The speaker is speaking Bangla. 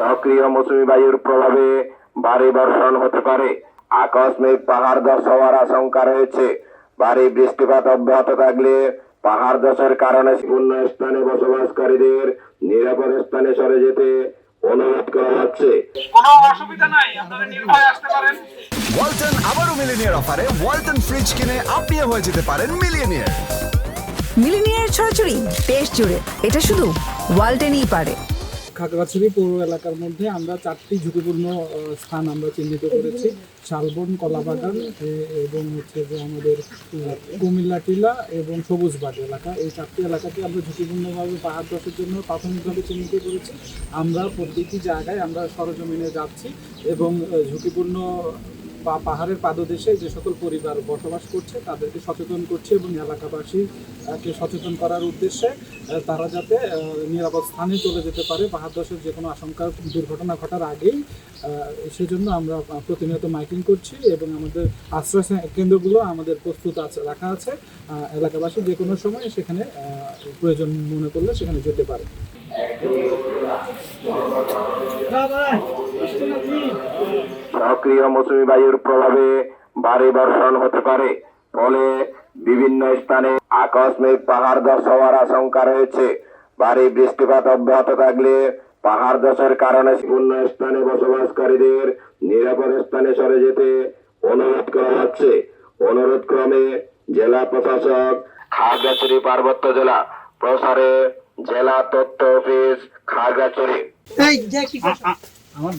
সক্রিয় মৌসুমী বায়ুর প্রভাবে ভারী বর্ষণ হতে পারে। আকস্মিক পাহাড় ধস হওয়ার আশঙ্কা রয়েছে। ভারী বৃষ্টিপাত অব্যাহত থাকলে পাহাড় ধসের কারণে পূর্ণ স্থানে বসবাসকারীদের নিরাপদ স্থানে সরে যেতে অনুরোধ করা হচ্ছে। কোনো অসুবিধা নাই আপনারা নির্ভয়ে আসতে পারেন। ওয়ালটন আবারও মিলিনিয়ার অফারে ওয়ালটন ফ্রিজ কিনে আপনিও হয়ে যেতে পারেন মিলিয়নিয়ার মিলিনিয়ার ছড়াছড়ি দেশ জুড়ে। এটা শুধু ওয়ালটেনই পারে। খাগড়াছড়ি পৌর এলাকার মধ্যে আমরা চারটি ঝুঁকিপূর্ণ স্থান আমরা চিহ্নিত করেছি। শালবন, কলাবাগান এবং হচ্ছে যে আমাদের কুমিল্লা, টিলা এবং সবুজবাগ এলাকা। এই চারটি এলাকাকে আমরা ঝুঁকিপূর্ণভাবে পাহাড় দশের জন্য প্রাথমিকভাবে চিহ্নিত করেছি। আমরা প্রত্যেকটি জায়গায় আমরা সরজমিনে যাচ্ছি এবং ঝুঁকিপূর্ণ বা পাহাড়ের পাদদেশে যে সকল পরিবার বসবাস করছে, তাদেরকে সচেতন করছে এবং এলাকাবাসীকে সচেতন করার উদ্দেশ্যে তারা যাতে নিরাপদ স্থানে চলে যেতে পারে। পাহাড় ধসের যে কোনো আশঙ্কা, দুর্ঘটনা ঘটার আগেই সেজন্য আমরা প্রতিনিয়ত মাইকিং করছি এবং আমাদের আশ্রয় কেন্দ্রগুলো আমাদের প্রস্তুত আছে, রাখা আছে। এলাকাবাসী যে কোনো সময় সেখানে প্রয়োজন মনে করলে সেখানে যেতে পারে। সক্রিয় মৌসুমী বায়ুর প্রভাবে ভারী বর্ষণ হতে পারে, ফলে বিভিন্ন স্থানে আকস্মিক পাহাড় ধস হওয়ার আশঙ্কা রয়েছে। ভারী বৃষ্টিপাত অব্যাহত থাকলে পাহাড় ধসের কারণে পূর্ণ স্থানে বসবাসকারীদের নিরাপদ স্থানে সরে যেতে অনুরোধ করা হচ্ছে। অনুরোধ ক্রমে জেলা প্রশাসক, খাগড়াছড়ি পার্বত্য জেলা প্রসারে জেলা তথ্য অফিস খাগড়াছড়ি। আমার